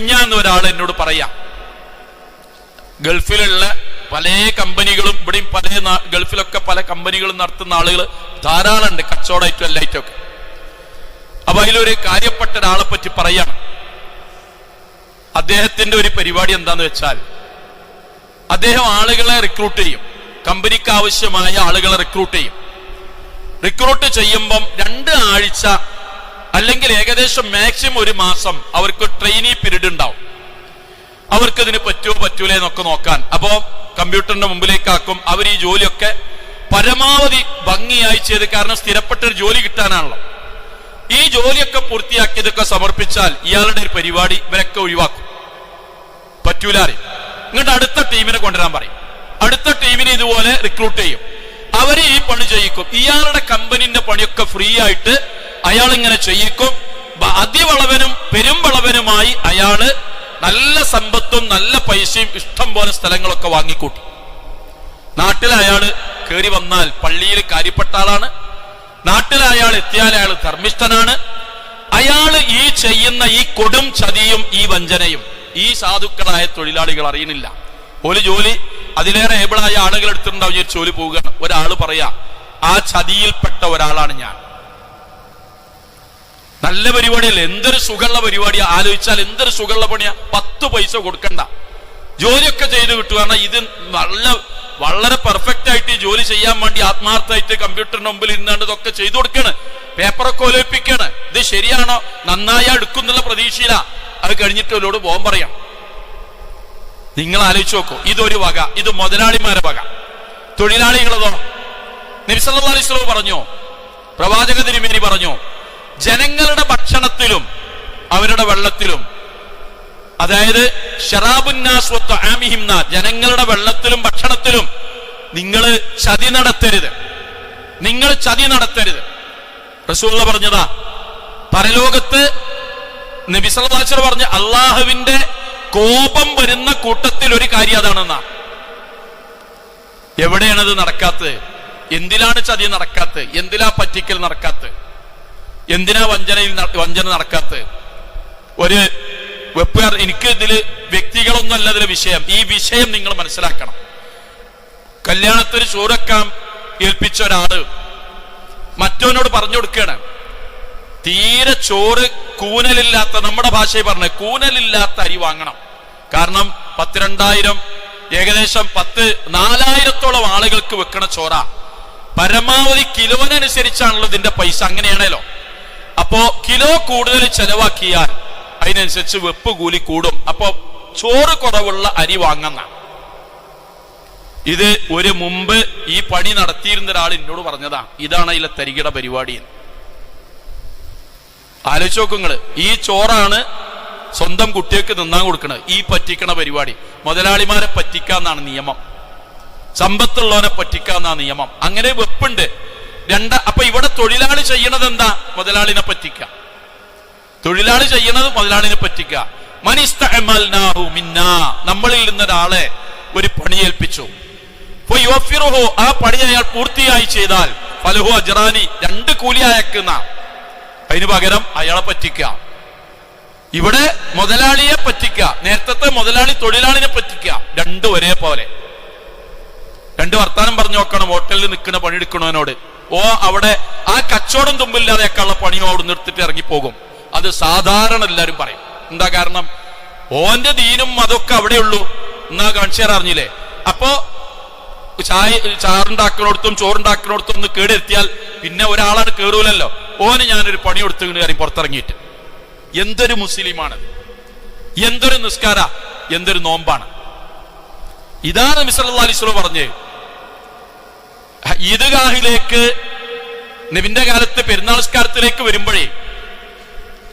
മിഞ്ഞാന്ന് ഒരാൾ എന്നോട് പറയാം ഗൾഫിലുള്ള പല കമ്പനികളും ഇവിടെയും പല ഗൾഫിലൊക്കെ പല കമ്പനികളും നടത്തുന്ന ആളുകൾ ധാരാളം ഉണ്ട് കച്ചവടമായിട്ടും എല്ലായിട്ടും ഒക്കെ അപ്പൊ അതിലൊരു കാര്യപ്പെട്ട ഒരാളെ പറ്റി പറയാണ് അദ്ദേഹത്തിന്റെ ഒരു പരിപാടി എന്താന്ന് വെച്ചാൽ അദ്ദേഹം ആളുകളെ റിക്രൂട്ട് ചെയ്യും കമ്പനിക്ക് ആവശ്യമായ ആളുകളെ റിക്രൂട്ട് ചെയ്യും റിക്രൂട്ട് ചെയ്യുമ്പം രണ്ട് ആഴ്ച അല്ലെങ്കിൽ ഏകദേശം മാക്സിമം ഒരു മാസം അവർക്ക് ട്രെയിനി പീരീഡ് ഉണ്ടാവും. അവർക്ക് ഇതിന് പറ്റുമോ പറ്റൂലേ എന്നൊക്കെ നോക്കാൻ. അപ്പോ കമ്പ്യൂട്ടറിന്റെ മുമ്പിലേക്കാക്കും അവർ ഈ ജോലിയൊക്കെ പരമാവധി ഭംഗിയായി ചെയ്ത് കാരണം സ്ഥിരപ്പെട്ട ഒരു ജോലി കിട്ടാനാണല്ലോ. ഈ ജോലിയൊക്കെ പൂർത്തിയാക്കിയതൊക്കെ സമർപ്പിച്ചാൽ ഇയാളുടെ ഒരു പരിപാടി ഇവരൊക്കെ ഒഴിവാക്കും. പറ്റൂല ഇങ്ങോട്ട് അടുത്ത ടീമിനെ കൊണ്ടുവരാൻ പറയും. അടുത്ത ടീമിനെ ഇതുപോലെ റിക്രൂട്ട് ചെയ്യും. അവരെ ഈ പണി ചെയ്യിക്കും. ഇയാളുടെ കമ്പനിന്റെ പണിയൊക്കെ ഫ്രീ ആയിട്ട് അയാൾ ഇങ്ങനെ ചെയ്യിക്കും അതിവളവനും പെരുമ്പളവനുമായി അയാൾ നല്ല സമ്പത്തും നല്ല പൈസയും ഇഷ്ടം പോലെ സ്ഥലങ്ങളൊക്കെ വാങ്ങിക്കൂട്ടി. നാട്ടിൽ അയാൾ കയറി വന്നാൽ പള്ളിയിൽ കാര്യപ്പെട്ട ആളാണ്. നാട്ടിൽ അയാൾ എത്തിയാൽ അയാൾ ധർമ്മിഷ്ഠനാണ്. അയാൾ ഈ ചെയ്യുന്ന ഈ കൊടും ചതിയും ഈ വഞ്ചനയും ഈ സാധുക്കളായ തൊഴിലാളികൾ അറിയുന്നില്ല. ഒരു ജോലി അതിലേറെ ഏബിളായ ആളുകൾ എടുത്തിട്ടുണ്ടാവും ജോലി പോവുകയാണ്. ഒരാൾ പറയാ ആ ചതിയിൽപ്പെട്ട ഒരാളാണ് ഞാൻ. നല്ല പരിപാടിയല്ലേ? എന്തൊരു സുഖമുള്ള പരിപാടിയാ? ആലോചിച്ചാൽ എന്തൊരു സുഖമുള്ള പണിയാ? പത്ത് പൈസ കൊടുക്കണ്ട. ജോലിയൊക്കെ ചെയ്ത് കിട്ടുകയാണ് ഇത് നല്ല വളരെ പെർഫെക്റ്റ് ആയിട്ട് ജോലി ചെയ്യാൻ വേണ്ടി ആത്മാർത്ഥമായിട്ട് കമ്പ്യൂട്ടറിന് മുമ്പിൽ ഇരുന്നാണ്ട് ഇതൊക്കെ ചെയ്തു കൊടുക്കണ്. പേപ്പറൊക്കെ ഒലിപ്പിക്കാണ് ഇത് ശരിയാണോ? നന്നായി എടുക്കുന്നുള്ള പ്രതീക്ഷയില. അത് കഴിഞ്ഞിട്ട് അവരോട് പോകാൻ പറയാം. നിങ്ങൾ ആലോചിച്ച് നോക്കൂ. ഇതൊരു വക. ഇത് മുതലാളിമാരെ വക. തൊഴിലാളികളതോ സ്വലം പറഞ്ഞു. പ്രവാചക തിരുമേനി പറഞ്ഞു. ജനങ്ങളുടെ ഭക്ഷണത്തിലും അവരുടെ വെള്ളത്തിലും. അതായത് ഷറാബുന്നാസ്വത്ത് ആമിഹിംന ജനങ്ങളുടെ വെള്ളത്തിലും ഭക്ഷണത്തിലും നിങ്ങൾ ചതി നടത്തരുത്. നിങ്ങൾ ചതി നടത്തരുത്. റസൂള്ള പറഞ്ഞതാ പരലോകത്ത് നബിസലാച്ചർ പറഞ്ഞ അള്ളാഹുവിന്റെ കോപം വരുന്ന കൂട്ടത്തിൽ ഒരു കാര്യം അതാണെന്നാ. എവിടെയാണത് നടക്കാത്തത്? എന്തിലാണ് ചതി നടക്കാത്തത്? എന്തിലാ പറ്റിക്കൽ നടക്കാത്തത്? എന്തിനാ വഞ്ചനയിൽ വഞ്ചന നടക്കാത്തത്? ഒരു വെപ്പുകാർ എനിക്ക് ഇതിൽ വ്യക്തികളൊന്നും അല്ല ഇതിലെ വിഷയം. ഈ വിഷയം നിങ്ങൾ മനസ്സിലാക്കണം. കല്യാണത്തിന് ചൂരക്കാം ഏൽപ്പിച്ച ഒരാൾ മറ്റവനോട് പറഞ്ഞു കൊടുക്കുകയാണ്. തീരെ ചോറ് കൂനലില്ലാത്ത നമ്മുടെ ഭാഷയിൽ പറഞ്ഞ കൂനലില്ലാത്ത അരി വാങ്ങണം. കാരണം പത്തിരണ്ടായിരം ഏകദേശം പത്ത് നാലായിരത്തോളം ആളുകൾക്ക് വെക്കണ ചോറ. പരമാവധി കിലോനനുസരിച്ചാണല്ലോ ഇതിന്റെ പൈസ. അങ്ങനെയാണല്ലോ അപ്പോ കിലോ കൂടുതൽ ചെലവാക്കിയാൽ അതിനനുസരിച്ച് വെപ്പ് കൂലി കൂടും. അപ്പോ ചോറ് കുറവുള്ള അരി വാങ്ങുന്ന. ഇത് ഒരു മുമ്പ് ഈ പണി നടത്തിയിരുന്ന ഒരാൾ എന്നോട് പറഞ്ഞതാ. ഇതാണ് അതിലെ തരികിട പരിപാടി. ആലോചിച്ച് നോക്കുങ്ങൾ ഈ ചോറാണ് സ്വന്തം കുട്ടികൾക്ക് നിന്നാൻ കൊടുക്കണത്. ഈ പറ്റിക്കണ പരിപാടി. മുതലാളിമാരെ പറ്റിക്കാന്നാണ് നിയമം. സമ്പത്തുള്ളവനെ പറ്റിക്കാന്നാ നിയമം. അങ്ങനെ വെപ്പുണ്ട്. രണ്ട തൊഴിലാളി ചെയ്യണത് എന്താ മുതലാളിനെ പറ്റിക്ക. തൊഴിലാളി ചെയ്യണത് മുതലാളിനെ പറ്റിക്ക. മനിസ്തഅമൽനാഹു മിന്നാ. നമ്മളിൽ നിന്നൊരാളെ ഒരു പണി ഏൽപ്പിച്ചു. ഫയുവഫിറുഹു, ആ പണി അയാൾ പൂർത്തിയായി ചെയ്താൽ ഫലഹു അജറാനി രണ്ട് കൂലി അയക്കുന്ന. അതിന് പകരം അയാളെ പറ്റിക്ക. ഇവിടെ മുതലാളിയെ പറ്റിക്ക. നേരത്തെ മുതലാളി തൊഴിലാളിനെ പറ്റിക്ക. രണ്ടു ഒരേ പോലെ രണ്ട് വർത്താനം പറഞ്ഞു നോക്കണം. ഹോട്ടലിൽ നിൽക്കുന്ന പണിയെടുക്കണവനോട്. ഓ അവിടെ ആ കച്ചവടം തുമ്പില്ലാതെയൊക്കെയുള്ള പണിയോ അവിടെ നിർത്തിട്ട് ഇറങ്ങിപ്പോകും അത് സാധാരണ എല്ലാവരും പറയും. എന്താ കാരണം? ഓന്റെ ദീനും അതൊക്കെ അവിടെ ഉള്ളൂ. എന്നാ കാണിച്ചു അറിഞ്ഞില്ലേ? അപ്പോ ചായ ചാറുണ്ടാക്കണോടത്തും ചോറുണ്ടാക്കണോടത്തും ഒന്ന് കേടെത്തിയാൽ പിന്നെ ഒരാളാണ് കേറൂലല്ലോ. ഓന് ഞാനൊരു പണി കൊടുത്തു കാര്യം പുറത്തിറങ്ങിയിട്ട്. എന്തൊരു മുസ്ലിമാണ് എന്തൊരു നിസ്കാര എന്തൊരു നോമ്പാണ്. ഇതാണ് അലൈഹി അലിസ്ലോ പറഞ്ഞ് ഈദ്ഗാഹിലേക്ക് നബിന്റെ കാലത്ത് പെരുന്നാൾ നിസ്കാരത്തിലേക്ക് വരുമ്പോഴേ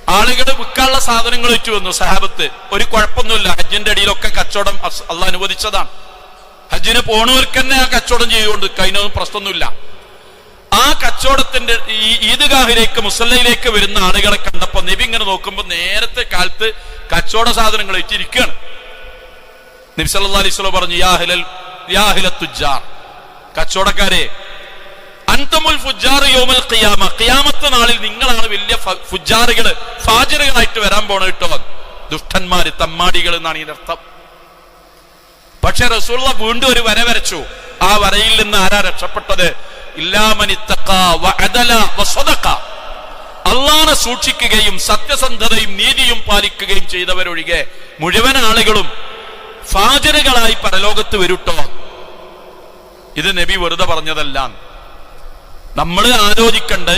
ആളുകൾ വിൽക്കാനുള്ള സാധനങ്ങൾ വെച്ചു വന്നു സഹാബത്ത്. ഒരു കുഴപ്പമൊന്നുമില്ല. ഹജ്ജിന്റെ അടിയിലൊക്കെ കച്ചവടം അള്ള അനുവദിച്ചതാണ്. ഹജ്ജിന് പോണവർക്ക് തന്നെ ആ കച്ചവടം ചെയ്തുകൊണ്ട് കഴിഞ്ഞൊന്നും പ്രശ്നമൊന്നുമില്ല. ആ കച്ചവടത്തിന്റെ ഈ ഈദ്ഗാഹിലേക്ക് മുസല്ലയിലേക്ക് വരുന്ന ആളുകളെ കണ്ടപ്പോ നബി ഇങ്ങനെ നോക്കുമ്പോ നേരത്തെ കാലത്ത് കച്ചവട സാധനങ്ങൾ വെച്ചിരിക്കുകയാണ്. നബി സല്ലാ വസല്ലം പറഞ്ഞു യാഹിലൽ യാഹില തുജാർ കച്ചവടക്കാരെ. അന്തമുൽ ഖിയാമ. ഖിയാമത്ത് നാളിൽ നിങ്ങളാണ് വലിയ ഫുജാറുകൾ ഫാജറുകളായിട്ട് വരാൻ പോണ കേട്ടോ ദുഷ്ടന്മാര് തമ്മാടികൾ എന്നാണ് ഇതിന്റെ അർത്ഥം. പക്ഷെ റസൂള്ള വീണ്ടും ഒരു വര വരച്ചു. ആ വരയിൽ നിന്ന് ആരാ രക്ഷപ്പെട്ടത്. അള്ളാനെ സൂക്ഷിക്കുകയും സത്യസന്ധതയും നീതിയും പാലിക്കുകയും ചെയ്തവരൊഴികെ മുഴുവൻ ആളുകളും ഫാജറുകളായി പരലോകത്ത് വരുട്ടോ ഇത് നബി വെറുതെ പറഞ്ഞതല്ല നമ്മൾ ആലോചിക്കണ്ട്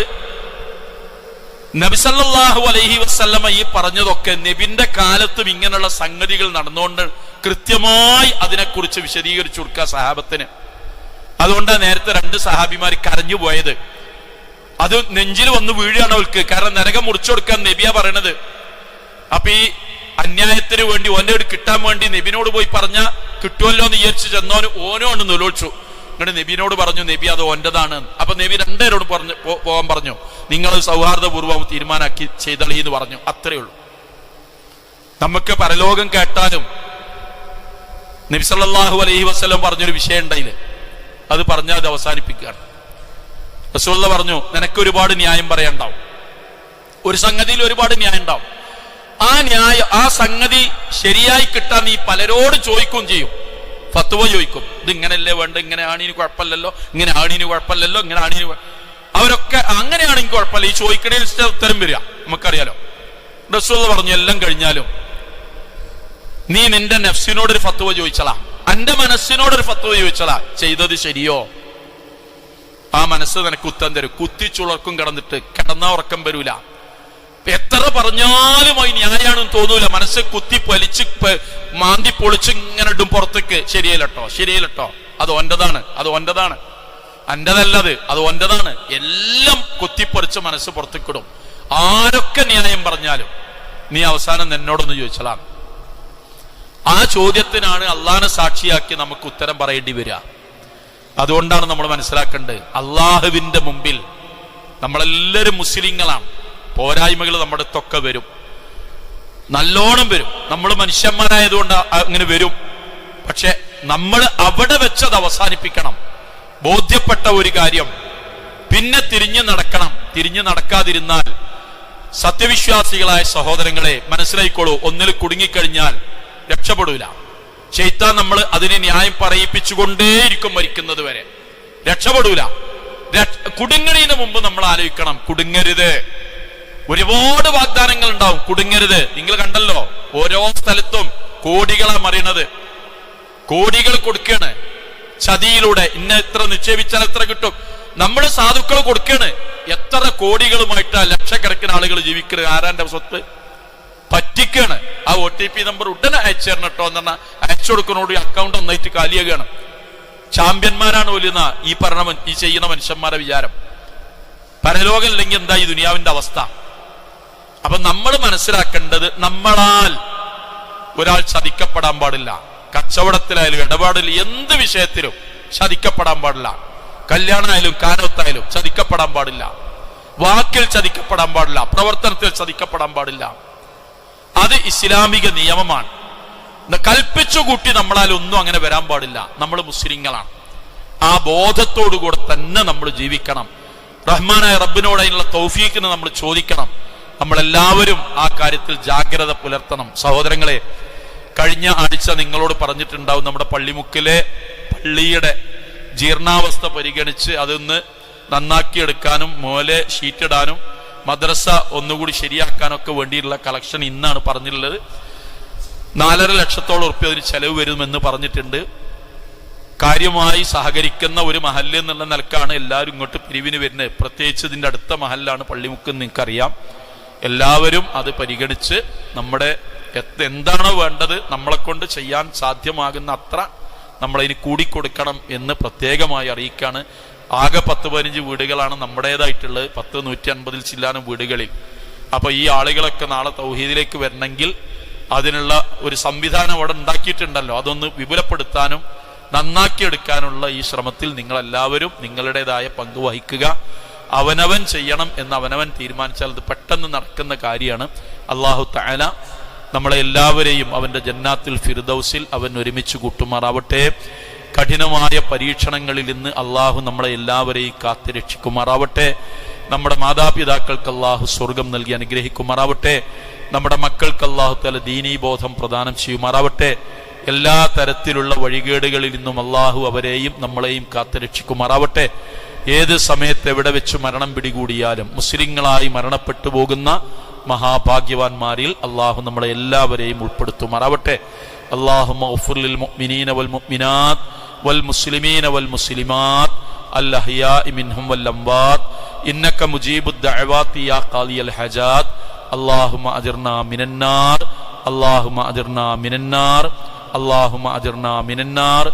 നബിസല്ലാഹു അലൈഹി വസല്ലമ ഈ പറഞ്ഞതൊക്കെ നബിന്റെ കാലത്തും ഇങ്ങനെയുള്ള സംഗതികൾ നടന്നുകൊണ്ട് കൃത്യമായി അതിനെക്കുറിച്ച് വിശദീകരിച്ചു കൊടുക്കുക സഹാബത്തിന്. അതുകൊണ്ടാണ് നേരത്തെ രണ്ട് സഹാബിമാർ കരഞ്ഞു പോയത്. അത് നെഞ്ചിൽ വന്ന് വീഴുകയാണ് അവൾക്ക്. കാരണം നരകം മുറിച്ചു കൊടുക്കാൻ നബിയാ പറയണത്. അപ്പൊ ഈ അന്യായത്തിന് വേണ്ടി ഓന്റെ കിട്ടാൻ വേണ്ടി നബിനോട് പോയി പറഞ്ഞ കിട്ടുമല്ലോ എന്ന് വിചാരിച്ച് ചെന്നോന് ഓനോ ഒന്ന് നിലോളിച്ചു. എന്നിട്ട് നബിനോട് പറഞ്ഞു നബി അത് ഒന്റെതാണ്. അപ്പൊ നബി രണ്ടുപേരോട് പറഞ്ഞു പോകാൻ പറഞ്ഞു. നിങ്ങൾ സൗഹാർദ്ദപൂർവം തീരുമാനമാക്കി ചെയ്തളി എന്ന് പറഞ്ഞു. അത്രേ ഉള്ളൂ. നമുക്ക് പരലോകം കേട്ടാലും നബി സല്ലല്ലാഹു അലൈഹി വസ്ലം പറഞ്ഞൊരു വിഷയം ഉണ്ടായില്ലേ അത് പറഞ്ഞാൽ അത് അവസാനിപ്പിക്കുകയാണ്. റസൂള്ള പറഞ്ഞു നിനക്ക് ഒരുപാട് ന്യായം പറയാനുണ്ടാവും ഒരു സംഗതിയിൽ ഒരുപാട് ന്യായം ഉണ്ടാവും. ആ ന്യായം ആ സംഗതി ശരിയായി കിട്ടാൻ നീ പലരോട് ചോദിക്കുകയും ചെയ്യും. ഫത്തുവ ചോദിക്കും ഇത് ഇങ്ങനെയല്ലേ വേണ്ട? ഇങ്ങനെ ആണിന് കുഴപ്പമില്ലല്ലോ? ഇങ്ങനെ ആണിന് കുഴപ്പമില്ലല്ലോ? ഇങ്ങനെ ആണിന് അവരൊക്കെ അങ്ങനെയാണെങ്കിൽ കുഴപ്പമില്ല. ഈ ചോദിക്കണേൽ ഉത്തരം വരിക. നമുക്കറിയാലോ. റസൂള്ള പറഞ്ഞു എല്ലാം കഴിഞ്ഞാലും നീ നിന്റെ നെഫ്സിനോട് ഒരു ഫത്തുവ ചോദിച്ചളാ എന്റെ മനസ്സിനോട് ഒരു ഫത്തുവ ചോദിച്ചളാ ചെയ്തത് ശരിയോ? ആ മനസ്സ് നിനക്ക് ഉത്തം തരും. കുത്തിച്ചുളർക്കും കിടന്നിട്ട്. കിടന്നാ ഉറക്കം വരൂല. എത്ര പറഞ്ഞാലും അതിന് ന്യായാണെന്ന് തോന്നൂല. മനസ്സ് കുത്തി പൊലിച്ച് മാന്തി പൊളിച്ച് ഇങ്ങനെ ഇടും പുറത്തേക്ക്. ശരിയല്ലട്ടോ ശരിയല്ലട്ടോ. അത് ഒന്റെതാണ് അത് ഒന്റെതാണ് അന്റെതല്ലത് അത് ഒന്റെതാണ് എല്ലാം കുത്തിപ്പൊറിച്ച് മനസ്സ് പുറത്തേക്കിടും ആരൊക്കെ ന്യായം പറഞ്ഞാലും നീ അവസാനം എന്നോടൊന്ന് ചോദിച്ചലാണ് ആ ചോദ്യത്തിനാണ് അള്ളാനെ സാക്ഷിയാക്കി നമുക്ക് ഉത്തരം പറയേണ്ടി വരിക. അതുകൊണ്ടാണ് നമ്മൾ മനസ്സിലാക്കേണ്ടത്. അള്ളാഹുവിന്റെ മുമ്പിൽ നമ്മളെല്ലാവരും മുസ്ലിങ്ങളാണ്. പോരായ്മകൾ നമ്മുടെ തൊക്കെ വരും. നല്ലോണം വരും. നമ്മൾ മനുഷ്യന്മാരായതുകൊണ്ട് അങ്ങനെ വരും. പക്ഷെ നമ്മൾ അവിടെ വെച്ചത് അവസാനിപ്പിക്കണം. ബോധ്യപ്പെട്ട ഒരു കാര്യം. പിന്നെ തിരിഞ്ഞു നടക്കണം. തിരിഞ്ഞു നടക്കാതിരുന്നാൽ സത്യവിശ്വാസികളായ സഹോദരങ്ങളെ മനസ്സിലായിക്കോളൂ. ഒന്നിൽ കുടുങ്ങിക്കഴിഞ്ഞാൽ രക്ഷപ്പെടൂല. ചെയ്ത്താൻ നമ്മൾ അതിനെ ന്യായം പറയിപ്പിച്ചുകൊണ്ടേയിരിക്കും മരിക്കുന്നത് വരെ. രക്ഷപ്പെടൂല. കുടുങ്ങണീന് മുമ്പ് നമ്മൾ ആലോചിക്കണം. കുടുങ്ങരുത്. ഒരുപാട് വാഗ്ദാനങ്ങൾ ഉണ്ടാവും. കുടുങ്ങരുത്. നിങ്ങൾ കണ്ടല്ലോ ഓരോ സ്ഥലത്തും കോടികളാണ് മറിയണത്. കോടികൾ കൊടുക്കുകയാണ് ചതിയിലൂടെ ഇന്ന എത്ര നിക്ഷേപിച്ചാൽ എത്ര കിട്ടും. നമ്മൾ സാധുക്കൾ കൊടുക്കുകയാണ് എത്ര കോടികളുമായിട്ടാ ലക്ഷക്കണക്കിന് ആളുകൾ ജീവിക്കുന്നത് ആരാന്റെ സ്വത്ത്? പറ്റിക്കാണ്. ആ ഒ ടി പി നമ്പർ ഉടനെ അയച്ചു തരണം കേട്ടോ എന്ന് പറഞ്ഞാൽ അയച്ചു കൊടുക്കുന്നതോട് അക്കൗണ്ട് ഒന്നായിട്ട് കാലിയാകുകയാണ് ചാമ്പ്യന്മാരാണ് ഒലുന്ന ഈ പറഞ്ഞ ഈ ചെയ്യുന്ന മനുഷ്യന്മാരുടെ വിചാരം. പരലോകം ഇല്ലെങ്കിൽ എന്താ ഈ ദുനിയാവിന്റെ അവസ്ഥ? അപ്പൊ നമ്മൾ മനസ്സിലാക്കേണ്ടത് നമ്മളാൽ ഒരാൾ ചതിക്കപ്പെടാൻ പാടില്ല. കച്ചവടത്തിലായാലും ഇടപാടിൽ എന്ത് വിഷയത്തിലും ചതിക്കപ്പെടാൻ പാടില്ല. കല്യാണമായാലും കാനത്തായാലും ചതിക്കപ്പെടാൻ പാടില്ല. വാക്കിൽ ചതിക്കപ്പെടാൻ പാടില്ല. പ്രവർത്തനത്തിൽ ചതിക്കപ്പെടാൻ പാടില്ല. അത് ഇസ്ലാമിക നിയമമാണ്. ഇത് കൽപ്പിച്ചു കൂട്ടി നമ്മളാൽ ഒന്നും അങ്ങനെ വരാൻ പാടില്ല. നമ്മൾ മുസ്ലിങ്ങളാണ്. ആ ബോധത്തോടു കൂടെ തന്നെ നമ്മൾ ജീവിക്കണം. റഹ്മാനായ റബ്ബിനോട് അതിനുള്ള തൗഫീഖിന് നമ്മൾ ചോദിക്കണം. നമ്മളെല്ലാവരും ആ കാര്യത്തിൽ ജാഗ്രത പുലർത്തണം. സഹോദരങ്ങളെ കഴിഞ്ഞ ആഴ്ച നിങ്ങളോട് പറഞ്ഞിട്ടുണ്ടാവും നമ്മുടെ പള്ളിമുക്കിലെ പള്ളിയുടെ ജീർണാവസ്ഥ പരിഗണിച്ച് അതൊന്ന് നന്നാക്കിയെടുക്കാനും മോലെ ഷീറ്റിടാനും മദ്രസ ഒന്നുകൂടി ശരിയാക്കാനൊക്കെ വേണ്ടിയിട്ടുള്ള കളക്ഷൻ ഇന്നാണ് പറഞ്ഞിട്ടുള്ളത്. നാലര ലക്ഷത്തോളം ഉറുപ്പ്യ അതിന് ചെലവ് വരുമെന്ന് പറഞ്ഞിട്ടുണ്ട്. കാര്യമായി സഹകരിക്കുന്ന ഒരു മഹല്ല് എന്നുള്ള നിലക്കാണ് എല്ലാവരും ഇങ്ങോട്ട് പിരിവിന് വരുന്നത്. പ്രത്യേകിച്ച് ഇതിന്റെ അടുത്ത മഹല്ലാണ് പള്ളിമുക്ക് നിങ്ങൾക്കറിയാം. എല്ലാവരും അത് പരിഗണിച്ച് നമ്മുടെ എന്താണോ വേണ്ടത് നമ്മളെ കൊണ്ട് ചെയ്യാൻ സാധ്യമാകുന്ന അത്ര നമ്മളതിന് കൂടിക്കൊടുക്കണം എന്ന് പ്രത്യേകമായി അറിയിക്കാണ്. ആകെ പത്ത് പതിനഞ്ച് വീടുകളാണ് നമ്മുടേതായിട്ടുള്ളത്. പത്ത് നൂറ്റി അൻപതിൽ ചില്ലാനും വീടുകളിൽ. അപ്പൊ ഈ ആളുകളൊക്കെ നാളെ തൗഹീദിലേക്ക് വരണമെങ്കിൽ അതിനുള്ള ഒരു സംവിധാനം അവിടെ ഉണ്ടാക്കിയിട്ടുണ്ടല്ലോ. അതൊന്ന് വിപുലപ്പെടുത്താനും നന്നാക്കിയെടുക്കാനുള്ള ഈ ശ്രമത്തിൽ നിങ്ങളെല്ലാവരും നിങ്ങളുടേതായ പങ്ക് വഹിക്കുക. അവനവൻ ചെയ്യണം എന്ന് അവനവൻ തീരുമാനിച്ചാൽ അത് പെട്ടെന്ന് നടക്കുന്ന കാര്യമാണ്. അള്ളാഹു തആല നമ്മളെ എല്ലാവരെയും അവന്റെ ജന്നാത്തിൽ ഫിർദൌസിൽ അവൻ ഒരുമിച്ച് കൂട്ടുമാറാവട്ടെ. കഠിനമായ പരീക്ഷണങ്ങളിൽ നിന്ന് അള്ളാഹു നമ്മളെ എല്ലാവരെയും കാത്തു രക്ഷിക്കുമാറാവട്ടെ. നമ്മുടെ മാതാപിതാക്കൾക്ക് അള്ളാഹു സ്വർഗം നൽകി അനുഗ്രഹിക്കുമാറാവട്ടെ. നമ്മുടെ മക്കൾക്ക് അള്ളാഹു തല ദീനീ ബോധം പ്രദാനം ചെയ്യുമാറാവട്ടെ എല്ലാ തരത്തിലുള്ള വഴികേടുകളിൽ നിന്നും അള്ളാഹു അവരെയും നമ്മളെയും കാത്തുരക്ഷിക്കുമാറാവട്ടെ ഏത് സമയത്ത് എവിടെ വെച്ച് മരണം പിടികൂടിയാലും മുസ്ലിങ്ങളായി മരണപ്പെട്ടു പോകുന്ന മഹാഭാഗ്യവാന്മാരിൽ അള്ളാഹു നമ്മളെ എല്ലാവരെയും ഉൾപ്പെടുത്തുമാറാവട്ടെ അള്ളാഹു മുഅ്മിനീന വൽ മുഅ്മിനാത്ത് വൽ മുസ്ലിമീന വൽ മുസ്ലിമാത്ത് الأحياء منهم والأموات إنك مجيب الدعوات يا قاضي الحاجات اللهم أجرنا من النار اللهم أجرنا من النار اللهم أجرنا من النار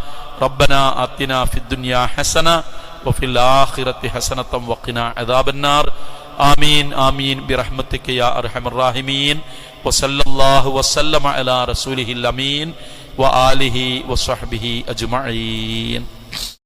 ربنا آتنا في الدنيا حسنة وفي الآخرة حسنة وقنا عذاب النار آمين آمين برحمتك يا أرحم الراحمين وصلى الله وسلم على رسوله الأمين وآله وصحبه أجمعين